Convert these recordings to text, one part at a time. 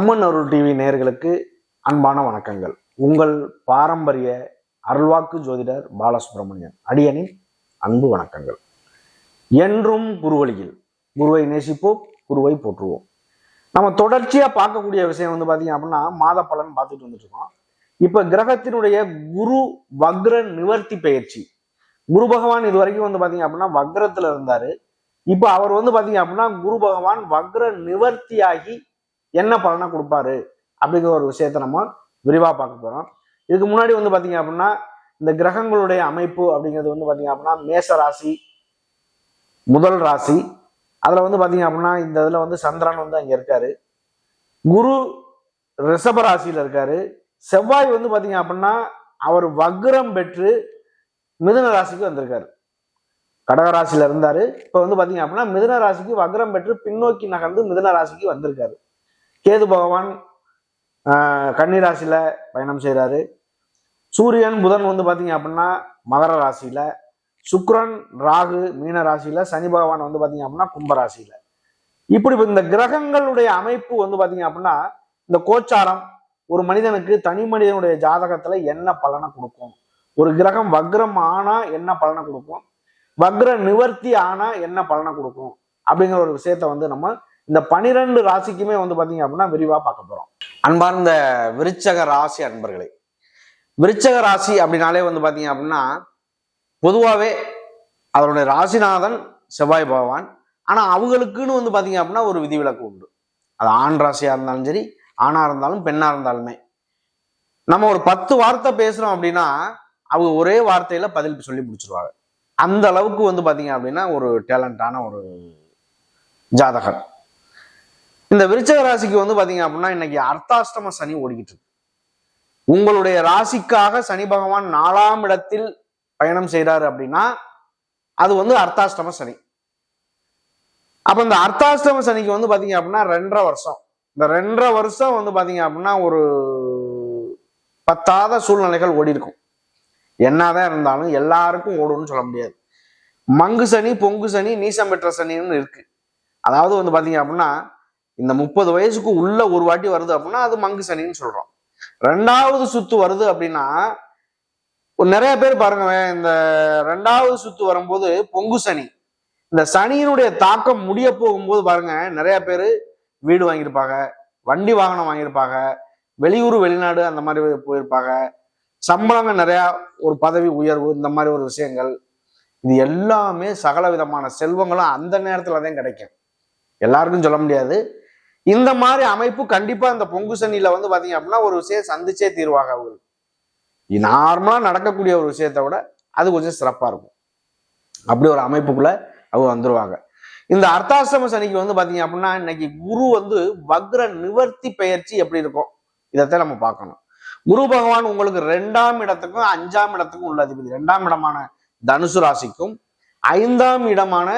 அம்மன் அருள் TV நேர்களுக்கு அன்பான வணக்கங்கள். உங்கள் பாரம்பரிய அருள்வாக்கு ஜோதிடர் பாலசுப்ரமணியன் அடியனின் அன்பு வணக்கங்கள். என்றும் குருவழியில் குருவை நேசிப்போம் குருவை போற்றுவோம். நம்ம தொடர்ச்சியா பார்க்கக்கூடிய விஷயம் வந்து பாத்தீங்க அப்படின்னா மாத பலன் பார்த்துட்டு வந்துட்டு இருக்கோம் இப்ப கிரகத்தினுடைய குரு வக்ர நிவர்த்தி பயிற்சி. குரு பகவான் இது வரைக்கும் வந்து பாத்தீங்க அப்படின்னா வக்ரத்துல இருந்தாரு. இப்ப அவர் வந்து பாத்தீங்க அப்படின்னா குரு பகவான் வக்ர நிவர்த்தியாகி என்ன பலனை கொடுப்பாரு அப்படிங்கிற ஒரு விஷயத்த நம்ம விரிவாக பார்க்க போகிறோம் இதுக்கு முன்னாடி வந்து பார்த்தீங்க அப்படின்னா இந்த கிரகங்களுடைய அமைப்பு அப்படிங்கிறது வந்து பார்த்தீங்க அப்படின்னா மேச ராசி முதல் ராசி. அதில் வந்து பார்த்தீங்க அப்படின்னா இந்த இதில் வந்து சந்திரன் வந்து அங்கே இருக்காரு. குரு ரிஷப ராசியில் இருக்காரு. செவ்வாய் வந்து பார்த்தீங்க அப்படின்னா அவர் வக்ரம் பெற்று மிதுன ராசிக்கு வந்திருக்காரு. கடகராசியில் இருந்தார். இப்போ வந்து பார்த்தீங்க அப்படின்னா மிதுன ராசிக்கு வக்ரம் பெற்று பின்னோக்கி நகர்ந்து மிதுன ராசிக்கு வந்திருக்காரு. கேது பகவான் கன்னி ராசியில் பயணம் செய்கிறாரு சூரியன் புதன் வந்து பார்த்தீங்க அப்படின்னா மகர ராசியில் சுக்ரன் ராகு மீன ராசியில் சனி பகவான் வந்து பார்த்தீங்க அப்படின்னா கும்பராசியில் இப்படி இந்த கிரகங்களுடைய அமைப்பு வந்து பார்த்தீங்க அப்படின்னா இந்த கோச்சாரம் ஒரு மனிதனுக்கு தனி மனிதனுடைய ஜாதகத்துல என்ன பலனை கொடுக்கும்? ஒரு கிரகம் வக்ரம் ஆனா என்ன பலனை கொடுக்கும்? வக்ர நிவர்த்தி ஆனா என்ன பலனை கொடுக்கும்? அப்படிங்கிற ஒரு விஷயத்த வந்து நம்ம இந்த பனிரெண்டு ராசிக்குமே வந்து பார்த்தீங்க அப்படின்னா விரிவாக பார்க்க போகிறோம் அன்பார்ந்த விருச்சக ராசி அன்பர்களே விருச்சக ராசி அப்படின்னாலே வந்து பார்த்தீங்க அப்படின்னா பொதுவாகவே அவருடைய ராசிநாதன் செவ்வாய் பகவான். ஆனால் அவங்களுக்குன்னு வந்து பார்த்தீங்க அப்படின்னா ஒரு விதிவிலக்கு உண்டு. அது ஆண் ராசியாக இருந்தாலும் சரி ஆணாக இருந்தாலும் பெண்ணாக இருந்தாலுமே. நம்ம ஒரு பத்து வார்த்தை பேசுகிறோம் அப்படின்னா அவங்க ஒரே வார்த்தையில் பதில் சொல்லி முடிச்சிருவாங்க. அந்த அளவுக்கு வந்து பார்த்தீங்க அப்படின்னா ஒரு டேலண்டான ஒரு ஜாதகர். இந்த விருச்சக ராசிக்கு வந்து பாத்தீங்க அப்படின்னா இன்னைக்கு அர்த்தாஷ்டம சனி ஓடிக்கிட்டு இருக்கு. உங்களுடைய ராசிக்காக சனி பகவான் நாலாம் இடத்தில் பயணம் செய்கிறாரு அப்படின்னா அது வந்து அர்த்தாஷ்டம சனி. அப்ப இந்த அர்த்தாஷ்டம சனிக்கு வந்து பாத்தீங்க அப்படின்னா ரெண்டரை வருஷம். இந்த ரெண்டரை வருஷம் வந்து பாத்தீங்க அப்படின்னா ஒரு பத்தாத சூழ்நிலைகள் ஓடி இருக்கும். என்னதான் இருந்தாலும் எல்லாருக்கும் ஓடும்னு சொல்ல முடியாது. மங்கு சனி பொங்கு சனி நீசம் பெற்ற சனின்னு இருக்கு. அதாவது வந்து பாத்தீங்க அப்படின்னா இந்த முப்பது வயசுக்கு உள்ள ஒரு வாட்டி வருது அப்படின்னா அது மங்கு சனின்னு சொல்றோம். ரெண்டாவது சுத்து வருது அப்படின்னா நிறைய பேர் பாருங்க இந்த ரெண்டாவது சுத்து வரும்போது பொங்கு சனி. இந்த சனியினுடைய தாக்கம் முடிய போகும்போது பாருங்க நிறைய பேர் வீடு வாங்கியிருப்பாங்க வண்டி வாகனம் வாங்கியிருப்பாங்க வெளியூர் வெளிநாடு அந்த மாதிரி போயிருப்பாங்க. சம்பளங்கள் நிறையா ஒரு பதவி உயர்வு இந்த மாதிரி ஒரு விஷயங்கள். இது எல்லாமே சகல விதமான செல்வங்களும் அந்த நேரத்தில் தான் கிடைக்கும். எல்லாருக்கும் சொல்ல முடியாது. இந்த மாதிரி அமைப்பு கண்டிப்பா இந்த பொங்கு சனியில வந்து பாத்தீங்க அப்படின்னா ஒரு விஷயம் சந்திச்சே தீர்வாங்க அவங்க. நார்மலா நடக்கக்கூடிய ஒரு விஷயத்தை விட அது கொஞ்சம் சிறப்பா இருக்கும். அப்படி ஒரு அமைப்புக்குள்ள அவங்க வந்துருவாங்க. இந்த அர்த்தாசிரம சனிக்கு வந்து பாத்தீங்க அப்படின்னா இன்னைக்கு குரு வந்து வக்ர நிவர்த்தி பெயர்ச்சி எப்படி இருக்கும்? இதைத்தான் நம்ம பார்க்கணும். குரு பகவான் உங்களுக்கு ரெண்டாம் இடத்துக்கும் அஞ்சாம் இடத்துக்கும் உள்ள அதிபதி. ரெண்டாம் இடமான தனுசு ராசிக்கும் ஐந்தாம் இடமான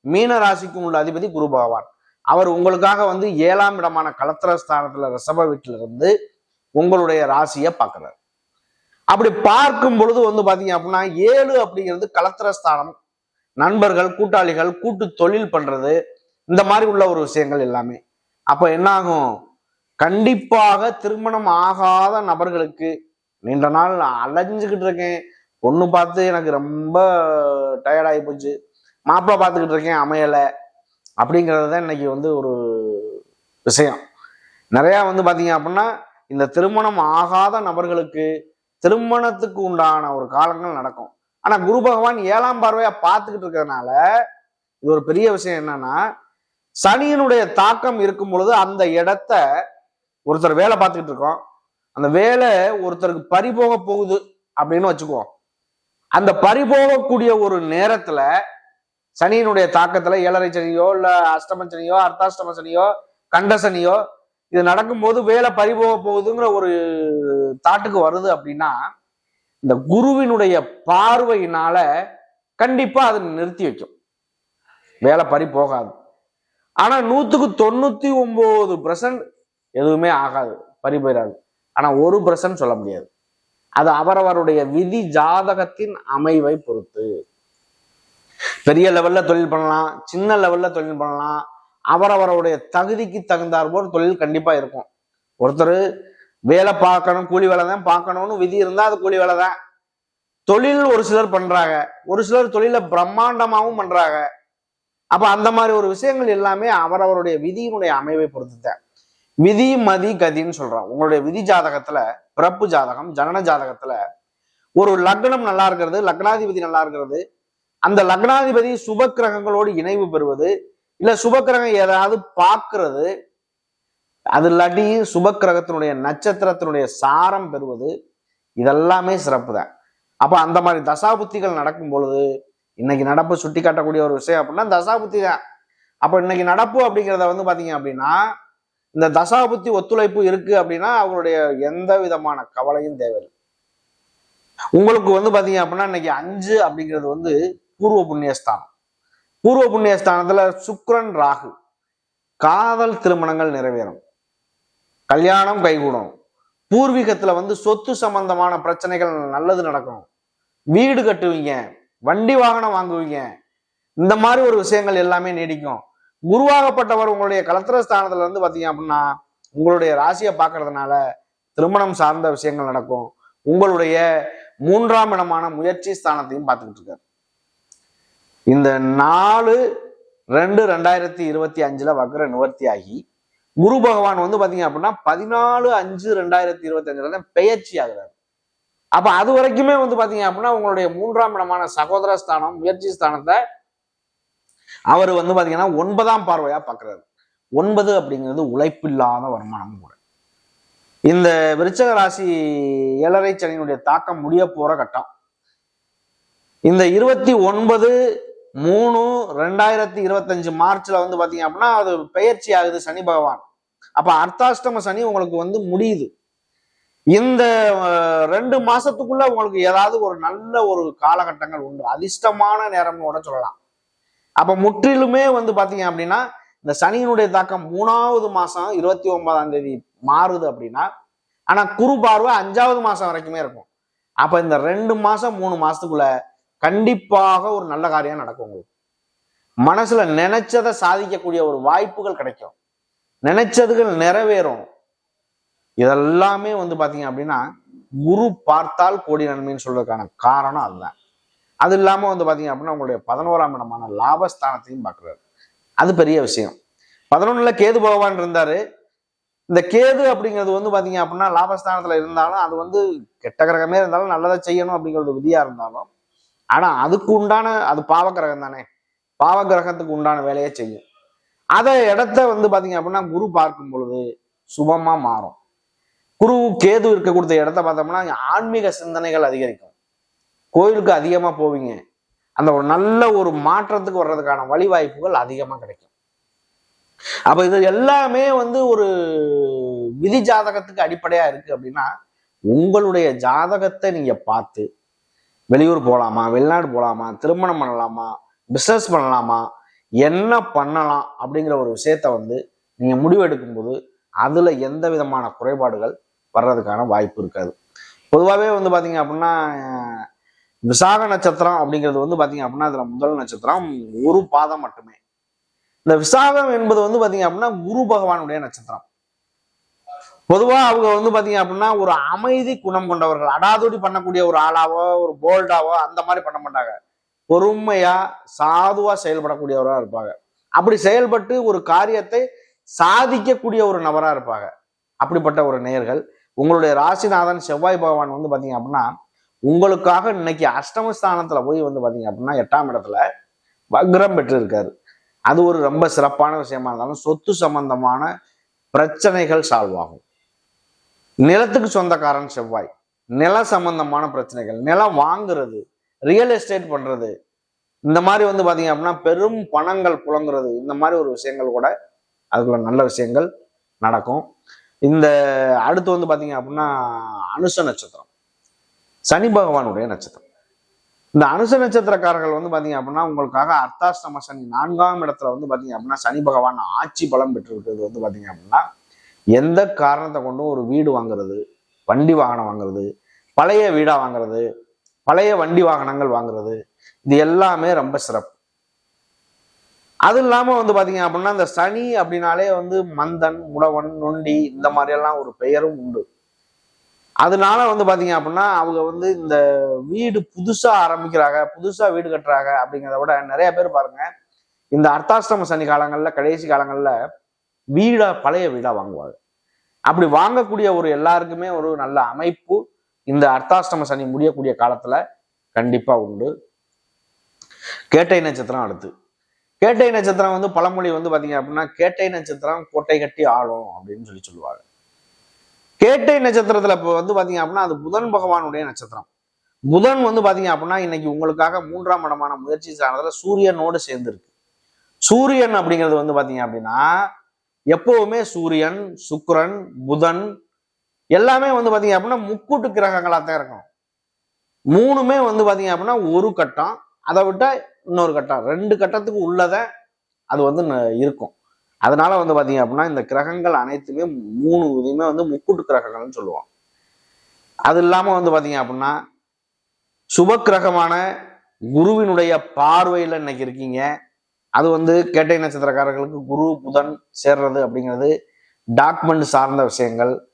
மீன ராசிக்கும் உள்ள அதிபதி குரு பகவான். அவர் உங்களுக்காக வந்து ஏழாம் இடமான கலத்திர ஸ்தானத்துல ரிஷப வீட்டுல இருந்து உங்களுடைய ராசியை பார்க்கிறார். அப்படி பார்க்கும் பொழுது வந்து பாத்தீங்க அப்படின்னா ஏழு அப்படிங்கிறது கலத்திர ஸ்தானம் நண்பர்கள் கூட்டாளிகள் கூட்டு தொழில் பண்றது இந்த மாதிரி உள்ள ஒரு விஷயங்கள் எல்லாமே. அப்ப என்ன ஆகும் கண்டிப்பாக திருமணம் ஆகாத நபர்களுக்கு நீண்ட நாள் நான் அலைஞ்சுக்கிட்டு இருக்கேன். பொண்ணு பார்த்து எனக்கு ரொம்ப டயர்டாகி போச்சு. மாப்பிள்ளை பார்த்துக்கிட்டு இருக்கேன் அமையலை. அப்படிங்கிறது தான் இன்னைக்கு வந்து ஒரு விஷயம். நிறையா வந்து பார்த்தீங்க அப்படின்னா இந்த திருமணம் ஆகாத நபர்களுக்கு திருமணத்துக்கு உண்டான ஒரு காலங்கள் நடக்கும். ஆனால் குரு பகவான் ஏழாம் பார்வையாக பார்த்துக்கிட்டு இருக்கிறதுனால இது ஒரு பெரிய விஷயம் என்னன்னா சனியினுடைய தாக்கம் இருக்கும் பொழுது அந்த இடத்த ஒருத்தர் வேலை பார்த்துக்கிட்டு இருக்கோம். அந்த வேலை ஒருத்தருக்கு பறிபோக போகுது அப்படின்னு வச்சுக்குவோம். அந்த பறிபோகக்கூடிய ஒரு நேரத்துல சனியினுடைய தாக்கத்துல ஏழரை சனியோ இல்ல அஷ்டம சனியோ அர்த்தாஷ்டம சனியோ கண்ட சனியோ இது நடக்கும்போது வேலை பறிபோக போகுதுங்கிற ஒரு தாட்டுக்கு வருது அப்படின்னா இந்த குருவினுடைய பார்வையினால கண்டிப்பா அது நிறுத்தி வைக்கும். வேலை பறி போகாது. ஆனா நூத்துக்கு தொண்ணூத்தி ஒன்பது பர்சன்ட் எதுவுமே ஆகாது பறி போயிடாது. ஆனா ஒரு பர்சன்ட் சொல்ல முடியாது. அது அவரவருடைய விதி ஜாதகத்தின் அமைவை பொறுத்து. பெரிய லெவல்ல தொழில் பண்ணலாம் சின்ன லெவல்ல தொழில் பண்ணலாம். அவரவருடைய தகுதிக்கு தகுந்தார் போல் தொழில் கண்டிப்பா இருக்கும். ஒருத்தர் வேலை பார்க்கணும் கூலி வேலை தான் பார்க்கணும்னு விதி இருந்தா அது கூலி வேலை தான். தொழில் ஒரு சிலர் பண்றாங்க. ஒரு சிலர் தொழில பிரம்மாண்டமாவும் பண்றாங்க. அப்ப அந்த மாதிரி ஒரு விஷயங்கள் எல்லாமே அவரவருடைய விதியினுடைய அமைவை பொறுத்துதான். விதி மதி கதின்னு சொல்றான் உங்களுடைய விதி ஜாதகத்துல பிறப்பு ஜாதகம் ஜனன ஜாதகத்துல ஒரு லக்னம் நல்லா இருக்கிறது லக்னாதிபதி நல்லா இருக்கிறது அந்த லக்னாதிபதி சுப கிரகங்களோடு இணைவு பெறுவது இல்ல சுப கிரகம் ஏதாவது பார்க்கறது அது இல்லாட்டி சுப கிரகத்தினுடைய நட்சத்திரத்தினுடைய சாரம் பெறுவது இதெல்லாமே சிறப்பு தான். அப்ப அந்த மாதிரி தசாபுத்திகள் நடக்கும் பொழுது இன்னைக்கு நடப்பு சுட்டி காட்டக்கூடிய ஒரு விஷயம் அப்படின்னா தசாபுத்தி தான். அப்ப இன்னைக்கு நடப்பு அப்படிங்கிறத வந்து பாத்தீங்க அப்படின்னா இந்த தசாபுத்தி ஒத்துழைப்பு இருக்கு அப்படின்னா அவங்களுடைய எந்த விதமான கவலையும் தேவையில்லை. உங்களுக்கு வந்து பாத்தீங்க அப்படின்னா இன்னைக்கு அஞ்சு அப்படிங்கிறது வந்து பூர்வ புண்ணியஸ்தானம். பூர்வ புண்ணியஸ்தானத்துல சுக்ரன் ராகு. காதல் திருமணங்கள் நிறைவேறும். கல்யாணம் கைகூடும். பூர்வீகத்துல வந்து சொத்து சம்பந்தமான பிரச்சனைகள் நல்லது நடக்கும். வீடு கட்டுவீங்க வண்டி வாகனம் வாங்குவீங்க இந்த மாதிரி ஒரு விஷயங்கள் எல்லாமே நீடிக்கும். குருவாகப்பட்டவர் உங்களுடைய கலத்திர ஸ்தானத்துல இருந்து பாத்தீங்க அப்படின்னா உங்களுடைய ராசியை பார்க்கறதுனால திருமணம் சார்ந்த விஷயங்கள் நடக்கும். உங்களுடைய மூன்றாம் இடமான முயற்சி ஸ்தானத்தையும் பார்த்துக்கிட்டு இருக்காரு. இந்த நாலு ரெண்டு ரெண்டாயிரத்தி இருபத்தி அஞ்சுல வக்ர நிவர்த்தி ஆகி குரு பகவான் வந்து பாத்தீங்க அப்படின்னா பதினாலு அஞ்சு ரெண்டாயிரத்தி இருபத்தி அஞ்சுல தான் பெயர்ச்சி ஆகுறாரு. அப்ப அது வரைக்குமே வந்து பாத்தீங்க அப்படின்னா உங்களுடைய மூன்றாம் இடமான சகோதர ஸ்தானம் முயற்சி ஸ்தானத்தை அவர் வந்து பாத்தீங்கன்னா ஒன்பதாம் பார்வையா பாக்குறாரு. ஒன்பது அப்படிங்கிறது உழைப்பில்லாத வருமானம் கூட. இந்த விருச்சக ராசி ஏழரை சனியினுடைய தாக்கம் முடிய போற கட்டம். இந்த இருபத்தி ஒன்பது மூணு ரெண்டாயிரத்தி இருபத்தஞ்சு மார்ச்ல வந்து பாத்தீங்க அப்படின்னா அது பெயர்ச்சி ஆகுது சனி பகவான். அப்ப அர்த்தாஷ்டம சனி உங்களுக்கு வந்து முடியுது. இந்த ரெண்டு மாசத்துக்குள்ள உங்களுக்கு ஏதாவது ஒரு நல்ல ஒரு காலகட்டங்கள் உண்டு. அதிர்ஷ்டமான நேரம்னு கூட சொல்லலாம். அப்ப முற்றிலுமே வந்து பாத்தீங்க அப்படின்னா இந்த சனியினுடைய தாக்கம் மூணாவது மாசம் இருபத்தி ஒன்பதாம் தேதி மாறுது அப்படின்னா ஆனா குரு பார்வை அஞ்சாவது மாசம் வரைக்குமே இருக்கும். அப்ப இந்த ரெண்டு மாசம் மூணு மாசத்துக்குள்ள கண்டிப்பாக ஒரு நல்ல காரியம் நடக்கும் உங்களுக்கு. மனசுல நினைச்சதை சாதிக்கக்கூடிய ஒரு வாய்ப்புகள் கிடைக்கும். நினைச்சதுகள் நிறைவேறும். இதெல்லாமே வந்து பாத்தீங்க அப்படின்னா குரு பார்த்தால் கோடி நன்மைன்னு சொல்றதுக்கான காரணம் அதுதான். அது இல்லாம வந்து பாத்தீங்க அப்படின்னா உங்களுடைய பதினோராம் இடமான லாபஸ்தானத்தையும் பார்க்குறாரு. அது பெரிய விஷயம். பதினொன்னுல கேது பகவான் இருந்தாரு. இந்த கேது அப்படிங்கிறது வந்து பாத்தீங்க அப்படின்னா லாபஸ்தானத்துல இருந்தாலும் அது வந்து கெட்ட கிரகமே இருந்தாலும் நல்லதை செய்யணும் அப்படிங்கிறது விதியா இருந்தாலும் ஆனா அதுக்கு உண்டான அது பாவகிரகம் தானே. பாவகிரகத்துக்கு உண்டான வேலையை செய்யும். அதை இடத்த வந்து பாத்தீங்க அப்படின்னா குரு பார்க்கும் பொழுது சுபமா மாறும். குரு கேது இருக்கக்கூடிய இடத்த பார்த்தோம்னா ஆன்மீக சிந்தனைகள் அதிகரிக்கும். கோயிலுக்கு அதிகமா போவீங்க. அந்த ஒரு நல்ல ஒரு மாற்றத்துக்கு வர்றதுக்கான வழிவாய்ப்புகள் அதிகமா கிடைக்கும். அப்ப இது எல்லாமே வந்து ஒரு விதி ஜாதகத்துக்கு அடிப்படையா இருக்கு அப்படின்னா உங்களுடைய ஜாதகத்தை நீங்க பார்த்து வெளியூர் போகலாமா வெளிநாடு போகலாமா திருமணம் பண்ணலாமா பிஸ்னஸ் பண்ணலாமா என்ன பண்ணலாம் அப்படிங்கிற ஒரு விஷயத்த வந்து நீங்கள் முடிவெடுக்கும் போது அதில் எந்த விதமான குறைபாடுகள் வர்றதுக்கான வாய்ப்பு இருக்காது. பொதுவாகவே வந்து பார்த்தீங்க அப்படின்னா விசாக நட்சத்திரம் அப்படிங்கிறது வந்து பார்த்தீங்க அப்படின்னா அதில் முதல் நட்சத்திரம் ஒரு பாதம் மட்டுமே. இந்த விசாகம் என்பது வந்து பார்த்தீங்க அப்படின்னா குரு பகவானுடைய நட்சத்திரம். பொதுவாக அவங்க வந்து பார்த்தீங்க அப்படின்னா ஒரு அமைதி குணம் கொண்டவர்கள். அடாதுடி பண்ணக்கூடிய ஒரு ஆளாவோ ஒரு போல்டாவோ அந்த மாதிரி பண்ண மாட்டாங்க. பொறுமையாக சாதுவாக செயல்படக்கூடியவராக இருப்பாங்க. அப்படி செயல்பட்டு ஒரு காரியத்தை சாதிக்கக்கூடிய ஒரு நபராக இருப்பாங்க. அப்படிப்பட்ட ஒரு நேர்கள் உங்களுடைய ராசிநாதன் செவ்வாய் பகவான் வந்து பார்த்தீங்க அப்படின்னா உங்களுக்காக இன்னைக்கு அஷ்டம ஸ்தானத்தில் போய் வந்து பார்த்தீங்க அப்படின்னா எட்டாம் இடத்துல வக்ரம் பெற்றிருக்காரு. அது ஒரு ரொம்ப சிறப்பான விஷயமா இருந்தாலும் சொத்து சம்பந்தமான பிரச்சனைகள் சால்வ் ஆகும். நிலத்துக்கு சொந்தக்காரன் செவ்வாய். நில சம்பந்தமான பிரச்சனைகள் நிலம் வாங்குறது ரியல் எஸ்டேட் பண்றது. இந்த மாதிரி வந்து பாத்தீங்க அப்படின்னா பெரும் பணங்கள் புழங்குறது. இந்த மாதிரி ஒரு விஷயங்கள் கூட அதுக்குள்ள நல்ல விஷயங்கள் நடக்கும். இந்த அடுத்து வந்து பாத்தீங்க அப்படின்னா அனுச நட்சத்திரம். சனி பகவானுடைய நட்சத்திரம். இந்த அனுச நட்சத்திரக்காரர்கள் வந்து பாத்தீங்க அப்படின்னா உங்களுக்காக அர்த்தாஷ்டம சனி நான்காம் இடத்துல வந்து பாத்தீங்க அப்படின்னா சனி பகவான் ஆட்சி பலம் பெற்றிருக்கிறது வந்து பாத்தீங்க அப்படின்னா எந்த காரணத்தை கொண்டும் ஒரு வீடு வாங்குறது வண்டி வாகனம் வாங்குறது பழைய வீடாக வாங்குறது பழைய வண்டி வாகனங்கள் வாங்குறது இது எல்லாமே ரொம்ப சிறப்பு. அது இல்லாமல் வந்து பார்த்தீங்க அப்படின்னா இந்த சனி அப்படின்னாலே வந்து மந்தன் முடவன் நொண்டி இந்த மாதிரி எல்லாம் ஒரு பெயரும் உண்டு. அதனால வந்து பார்த்தீங்க அப்படின்னா அவங்க வந்து இந்த வீடு புதுசாக ஆரம்பிக்கிறாங்க புதுசாக வீடு கட்டுறாங்க அப்படிங்கிறத விட நிறைய பேர் பாருங்க இந்த அர்த்தாஷ்டம சனி காலங்களில் கடைசி காலங்களில் வீடா பழைய வீடா வாங்குவாங்க அப்படி வாங்கக்கூடிய ஒரு எல்லாருக்குமே ஒரு நல்ல அமைப்பு இந்த அர்த்தாஷ்டம சனி முடியக்கூடிய காலத்துல கண்டிப்பா உண்டு. கேட்டை நட்சத்திரம் அடுத்து. கேட்டை நட்சத்திரம் வந்து பழமொழி வந்து பாத்தீங்க அப்படின்னா கேட்டை நட்சத்திரம் கோட்டை கட்டி ஆளும் அப்படின்னு சொல்லி சொல்லுவாங்க. கேட்டை நட்சத்திரத்துல இப்போ வந்து பாத்தீங்க அப்படின்னா அது புதன் பகவானுடைய நட்சத்திரம். புதன் வந்து பாத்தீங்க அப்படின்னா இன்னைக்கு உங்களுக்காக மூன்றாம் இடமான முயற்சி சார்ந்ததுல சூரியனோடு சேர்ந்துருக்கு. சூரியன் அப்படிங்கிறது வந்து பாத்தீங்க அப்படின்னா எப்பவுமே சூரியன் சுக்ரன் புதன் எல்லாமே வந்து பார்த்தீங்க அப்படின்னா முக்கூட்டு கிரகங்களாக தான் இருக்கும். மூணுமே வந்து பார்த்தீங்க அப்படின்னா ஒரு கட்டம். அதை விட்டால் இன்னொரு கட்டம். ரெண்டு கட்டத்துக்கு உள்ளதை அது வந்து ந- இருக்கும். அதனால வந்து பார்த்தீங்க அப்படின்னா இந்த கிரகங்கள் அனைத்துமே மூணு இதுவுமே வந்து முக்கூட்டு கிரகங்கள்னு சொல்லுவோம் அது இல்லாமல் வந்து பார்த்தீங்க அப்படின்னா சுப கிரகமான குருவினுடைய பார்வையில் இன்னைக்கு இருக்கீங்க. அது வந்து கேட்டை நட்சத்திரக்காரர்களுக்கு குரு புதன் சேர்றது அப்படிங்கிறது டாக்குமெண்ட் சார்ந்த விஷயங்கள்.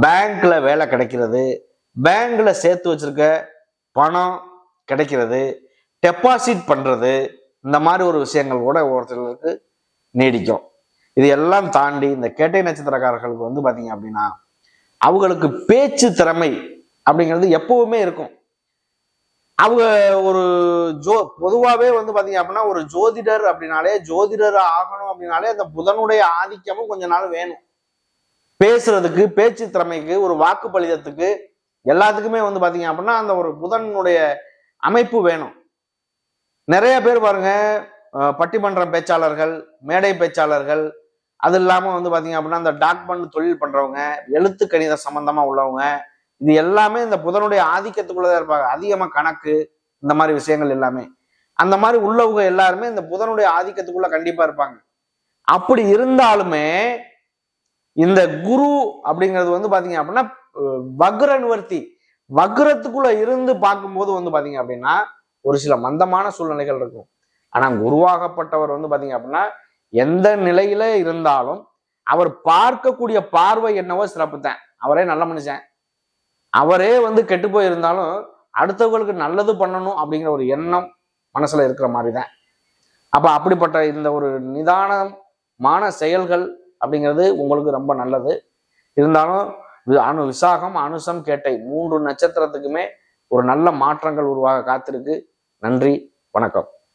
பேங்க்ல வேலை கிடைக்கிறது. பேங்க்ல சேர்த்து வச்சிருக்க பணம் கிடைக்கிறது. டெபாசிட் பண்றது. இந்த மாதிரி ஒரு விஷயங்கள் கூட ஒருத்தருக்கு நீடிக்கும். இது எல்லாம் தாண்டி இந்த கேட்டை நட்சத்திரக்காரர்களுக்கு வந்து பார்த்தீங்க அப்படின்னா அவங்களுக்கு பேச்சு திறமை அப்படிங்கிறது எப்பவுமே இருக்கும். அவங்க ஒரு ஜோ பொதுவாகவே வந்து பார்த்தீங்க அப்படின்னா ஒரு ஜோதிடர் அப்படின்னாலே ஜோதிடர் ஆகணும் அப்படின்னாலே அந்த புதனுடைய ஆதிக்கமும் கொஞ்ச நாள் வேணும். பேசுறதுக்கு பேச்சு திறமைக்கு ஒரு வாக்கு பலிதத்துக்கு எல்லாத்துக்குமே வந்து பார்த்தீங்க அப்படின்னா அந்த ஒரு புதனுடைய அமைப்பு வேணும். நிறைய பேர் பாருங்க பட்டிமன்றம் பட்டிமன்ற பேச்சாளர்கள் மேடை பேச்சாளர்கள் அது இல்லாமல் வந்து பார்த்தீங்க அப்படின்னா அந்த டாக்மெண்ட் தொழில் பண்ணுறவங்க எழுத்து கணித சம்மந்தமாக உள்ளவங்க இது எல்லாமே இந்த புதனுடைய ஆதிக்கத்துக்குள்ளதான் இருப்பாங்க. அதிகமா கணக்கு இந்த மாதிரி விஷயங்கள் எல்லாமே. அந்த மாதிரி உள்ளவங்க எல்லாருமே இந்த புதனுடைய ஆதிக்கத்துக்குள்ள கண்டிப்பா இருப்பாங்க. அப்படி இருந்தாலுமே இந்த குரு அப்படிங்கிறது வந்து பாத்தீங்க அப்படின்னா வக்ரன்வர்த்தி வக்ர நிவர்த்தி வக்ரத்துக்குள்ள இருந்து பார்க்கும்போது வந்து பாத்தீங்க அப்படின்னா ஒரு சில மந்தமான சூழ்நிலைகள் இருக்கும். ஆனா குருவாகப்பட்டவர் வந்து பாத்தீங்க அப்படின்னா எந்த நிலையில இருந்தாலும் அவர் பார்க்கக்கூடிய பார்வை என்னவோ சிறப்பு தான் அவரே நல்ல மனுஷன். அவரே வந்து கெட்டு போயிருந்தாலும் அடுத்தவங்களுக்கு நல்லது பண்ணணும் அப்படிங்கிற ஒரு எண்ணம் மனசுல இருக்கிற மாதிரி தான் அப்ப அப்படிப்பட்ட இந்த ஒரு நிதானமான செயல்கள் அப்படிங்கிறது உங்களுக்கு ரொம்ப நல்லது. இருந்தாலும் வி- அணு விசாகம் அனுசம் கேட்டை மூன்று நட்சத்திரத்துக்குமே ஒரு நல்ல மாற்றங்கள் உருவாக காத்திருக்கு. நன்றி வணக்கம்.